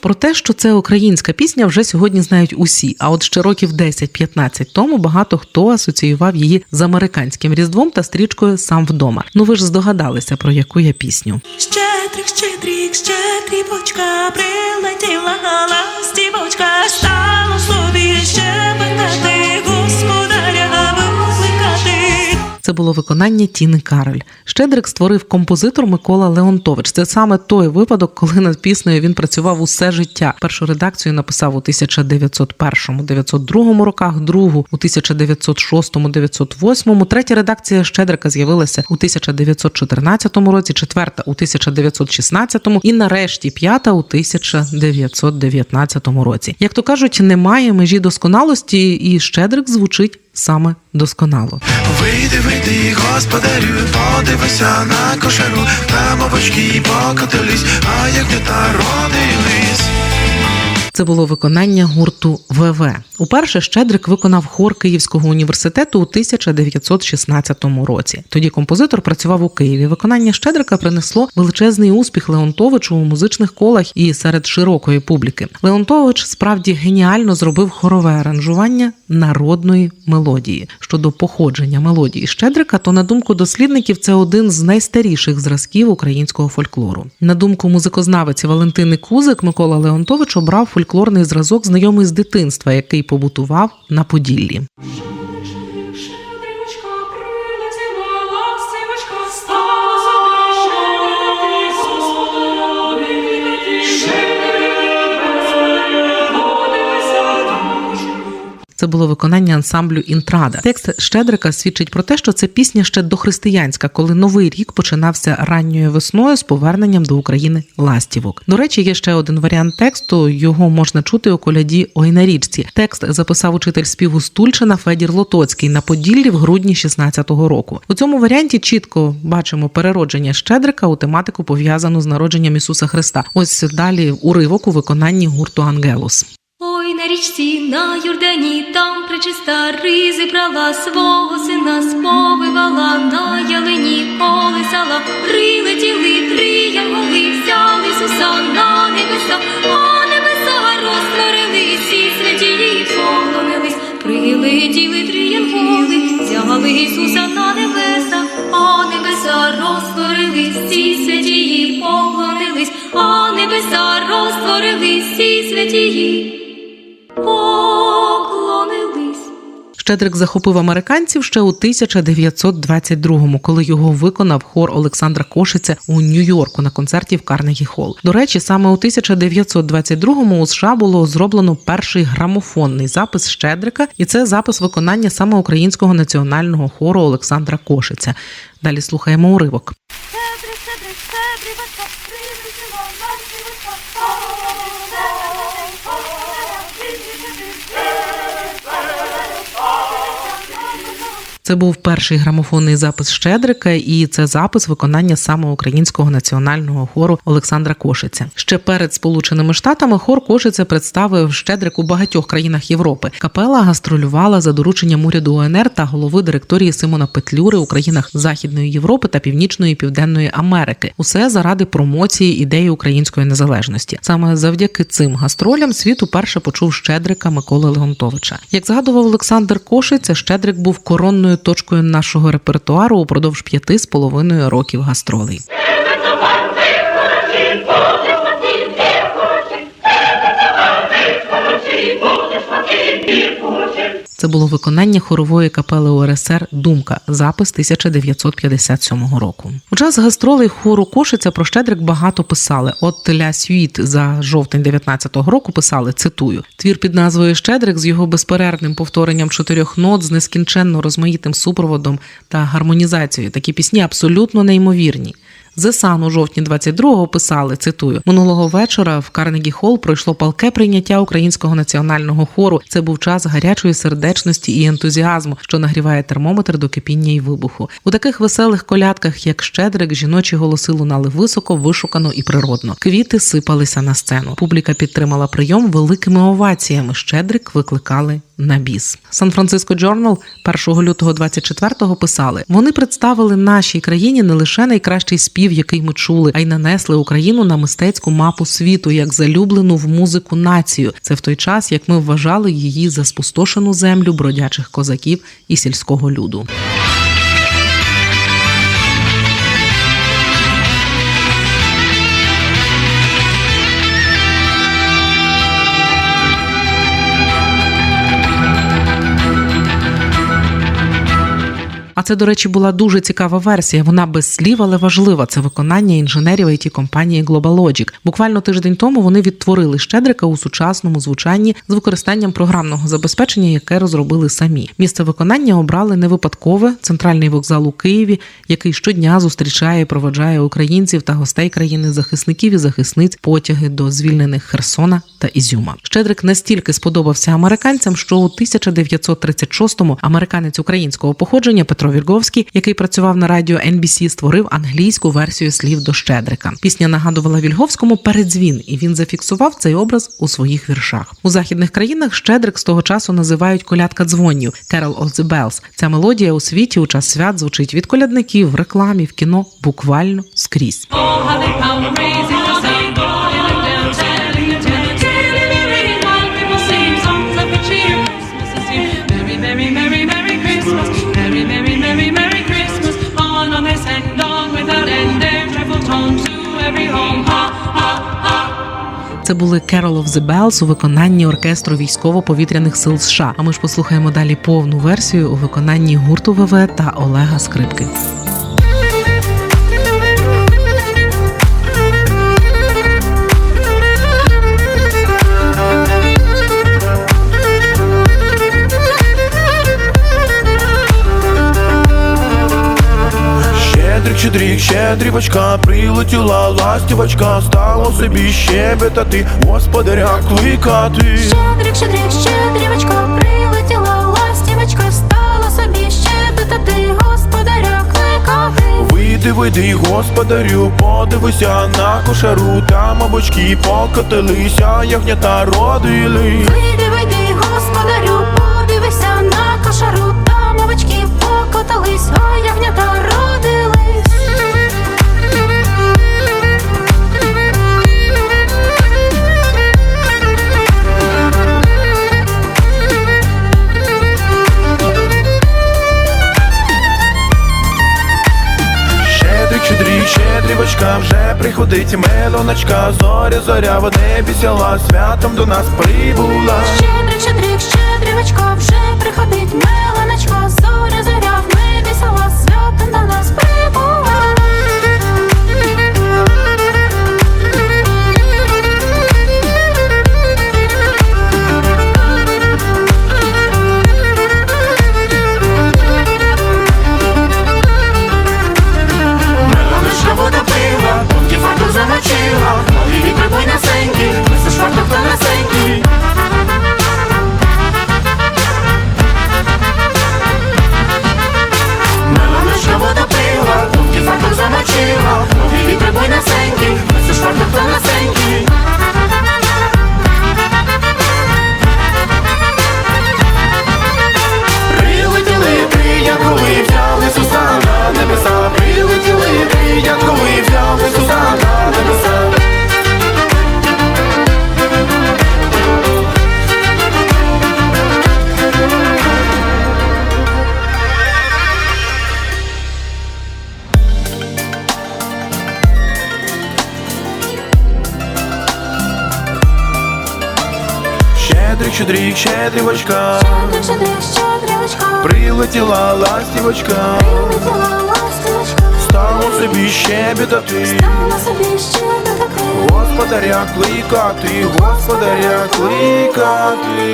Про те, що це українська пісня, вже сьогодні знають усі. А от ще років 10-15 тому багато хто асоціював її з американським різдвом та стрічкою сам вдома. Ну ви ж здогадалися про яку я пісню. Щедрик, щедрик, щедрівочка, прилетіла ластівочка, було виконання Тіни Кароль. Щедрик створив композитор Микола Леонтович. Це саме той випадок, коли над піснею він працював усе життя. Першу редакцію написав у 1901-902 роках, другу у 1906-908. Третя редакція Щедрика з'явилася у 1914 році, четверта у 1916 і нарешті п'ята у 1919 році. Як то кажуть, немає межі досконалості, і Щедрик звучить саме досконало. Вийди, вийди, господарю, подивися на кошару, там овочки покотились, а як не та родились. Це було виконання гурту ВВ. Уперше Щедрик виконав хор Київського університету у 1916 році. Тоді композитор працював у Києві. Виконання Щедрика принесло величезний успіх Леонтовичу у музичних колах і серед широкої публіки. Леонтович справді геніально зробив хорове аранжування народної мелодії. Щодо походження мелодії Щедрика, то на думку дослідників це один з найстаріших зразків українського фольклору. На думку музикознавиці Валентини Кузик, Микола Леонтович обрав фольклорний зразок, знайомий з дитинства, який побутував на Поділлі. Це було виконання ансамблю Інтрада. Текст Щедрика свідчить про те, що це пісня ще дохристиянська, коли новий рік починався ранньою весною з поверненням до України ластівок. До речі, є ще один варіант тексту. Його можна чути у коляді Ой на річці. Текст записав учитель співу Стульчина Федір Лотоцький на Поділлі в грудні 16-го року. У цьому варіанті чітко бачимо переродження Щедрика у тематику пов'язану з народженням Ісуса Христа. Ось далі уривок у виконанні гурту Ангелус. Ой, на річці, на Юрдані, там причиста ризи брала, свого сина сповивала, на ялині полисала, прилетіли три янголи, взяли Ісуса на небеса, а небеса розтворились, і святії поклонились, прилетіли три янголи, взяли Ісуса на небеса, а небеса розтворились, і святії поклонились, а небеса розтворились, і святії поклонились. Щедрик захопив американців ще у 1922-му, коли його виконав хор Олександра Кошиця у Нью-Йорку на концерті в Карнегі Холл. До речі, саме у 1922-му у США було зроблено перший грамофонний запис Щедрика, і це запис виконання саме українського національного хору Олександра Кошиця. Далі слухаємо уривок. Це був перший грамофонний запис Щедрика, і це запис виконання саме українського національного хору Олександра Кошиця. Ще перед Сполученими Штатами хор Кошиця представив Щедрик у багатьох країнах Європи. Капела гастролювала за дорученням уряду УНР та голови директорії Симона Петлюри у країнах Західної Європи та Північної і Південної Америки. Усе заради промоції ідеї української незалежності. Саме завдяки цим гастролям світ уперше почув Щедрика Миколи Леонтовича. Як згадував Олександр Кошиця, Щедрик був коронною точкою нашого репертуару упродовж п'яти з половиною років гастролей. Це було виконання хорової капели УРСР Думка, запис 1957 року. У час гастролей хору Кошиця про Щедрик багато писали. От Ля Світ за жовтень 19-го року писали цитую: твір під назвою Щедрик з його безперервним повторенням чотирьох нот з нескінченно розмаїтим супроводом та гармонізацією. Такі пісні абсолютно неймовірні. Sun у жовтні 22-го писали, цитую, минулого вечора в Карнегі Холл пройшло палке прийняття українського національного хору. Це був час гарячої сердечності і ентузіазму, що нагріває термометр до кипіння і вибуху. У таких веселих колядках, як Щедрик, жіночі голоси лунали високо, вишукано і природно. Квіти сипалися на сцену. Публіка підтримала прийом великими оваціями. Щедрик викликали на біс. Сан-Франциско Джорнал 1 лютого 24-го писали: вони представили нашій країні не лише найкращий спів, який ми чули, а й нанесли Україну на мистецьку мапу світу як залюблену в музику націю. Це в той час, як ми вважали її за спустошену землю бродячих козаків і сільського люду. Це, до речі, була дуже цікава версія. Вона без слів, але важлива. Це виконання інженерів it компанії GlobalLogic. Буквально тиждень тому вони відтворили Щедрика у сучасному звучанні з використанням програмного забезпечення, яке розробили самі. Місце виконання обрали не випадкове центральний вокзал у Києві, який щодня зустрічає і проводжає українців та гостей країни захисників і захисниць потяги до звільнених Херсона та Ізюма. Щедрик настільки сподобався американцям, що у 1936-му американець українського походження Петро Вірговський, який працював на радіо NBC, створив англійську версію слів до Щедрика. Пісня нагадувала Вільговському передзвін, і він зафіксував цей образ у своїх віршах. У західних країнах Щедрик з того часу називають колядка дзвонів Carol of the Bells. Ця мелодія у світі у час свят звучить від колядників в рекламі, в кіно буквально скрізь. Це були Carol of the Bells у виконанні оркестру військово-повітряних сил США. А ми ж послухаємо далі повну версію у виконанні гурту ВВ та Олега Скрипки. Щедрівочка, прилетіла ластівочка, стало собі щебетати, господаря кликати. Щедрик, щедрик, щедрівочка, прилетіла ластівочка, стала собі щебетати, господаря кликати. Вийди, вийди, господарю, подивися на кошару, там обочки покотилися, ягнята родили. Вийди, вийди, господарю, подивися на кошару, там овочки покотались, а ягнята родились. Вже приходить мелоночка, зоря, зоря в небі сяла, святом до нас прибула. Щедрик, щедрик, щедрівочка, вже приходить мелоночка, зоря, зоря в небі села, святом до нас прибула. Щедрик, щедрівочка Щедрик, щедрик, щедрівочка, Прилетіла ластівочка. Прилетіла ластівочка, Стало собі щебетати собі щебетати. Господаря кликати, господаря кликати